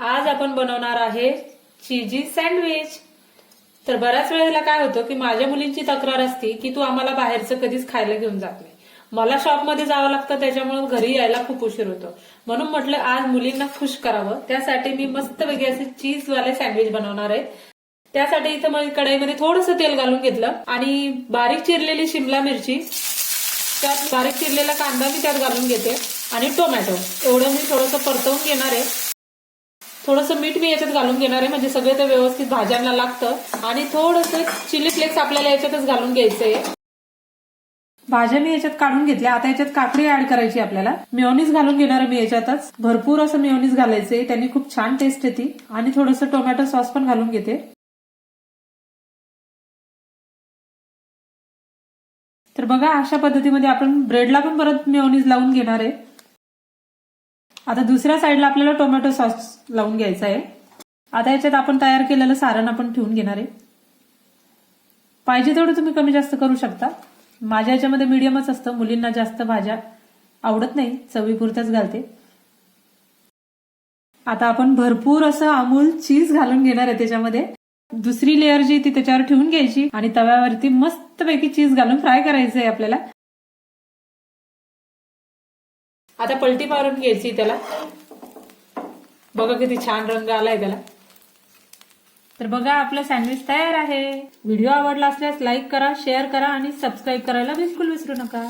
आज आपण बनवणार आहे चीजी सँडविच. तर बऱ्याच वेळेला काय होतं की माझ्या मुलींची तक्रार असते की तू आम्हाला बाहेरचं कधीच खायला घेऊन जात नाही. मला शॉपमध्ये जावं लागतं त्याच्यामुळे घरी यायला खूप उशीर होतो. म्हणून म्हटलं आज मुलींना खुश करावं. त्यासाठी मी मस्तपैकी असे चीजवाले सँडविच बनवणार आहे. त्यासाठी इथं मग कढईमध्ये थोडंसं तेल घालून घेतलं आणि बारीक चिरलेली शिमला मिरची त्यात बारीक चिरलेला कांदा मी त्यात घालून घेते आणि टोमॅटो. एवढं मी थोडंसं परतवून घेणार आहे. थोडंसं मीठ मी याच्यात घालून घेणार आहे. म्हणजे सगळे ते व्यवस्थित भाज्यांना लागतं. आणि थोडंसं चिली फ्लेक्स आपल्याला याच्यातच घालून घ्यायचंय भाज्या मी याच्यात काढून घेतल्या. आता याच्यात काकडी ऍड करायची आपल्याला. मिओनीज घालून घेणार मी याच्यातच. भरपूर असं मिओनीज घालायचंय त्यांनी खूप छान टेस्ट येते. आणि थोडंसं टोमॅटो सॉस पण घालून घेते. तर बघा अशा पद्धतीमध्ये आपण ब्रेडला पण परत मेयोनीज लावून घेणार आहे. आता दुसऱ्या साईडला आपल्याला टोमॅटो सॉस लावून घ्यायचा आहे. आता याच्यात आपण तयार केलेलं सारण आपण ठेवून घेणार आहे. पाहिजे तेवढं तुम्ही कमी जास्त करू शकता. माझ्या याच्यामध्ये मीडियमच असतं. मुलींना जास्त भाज्या आवडत नाही. चवीपुरत्याच घालते. आता आपण भरपूर असं अमूल चीज घालून घेणार आहे त्याच्यामध्ये. दुसरी लेअर जी ती त्याच्यावर ठेवून घ्यायची आणि तव्यावरती मस्तपैकी चीज घालून फ्राय करायचं आहे आपल्याला. आता पलटी मारून घ्यायची त्याला. बघा किती छान रंग आलाय त्याला. तर बघा आपलं सँडविच तयार आहे. व्हिडिओ आवडला असल्यास लाईक करा शेअर करा आणि सबस्क्राईब करायला बिलकुल विसरू नका.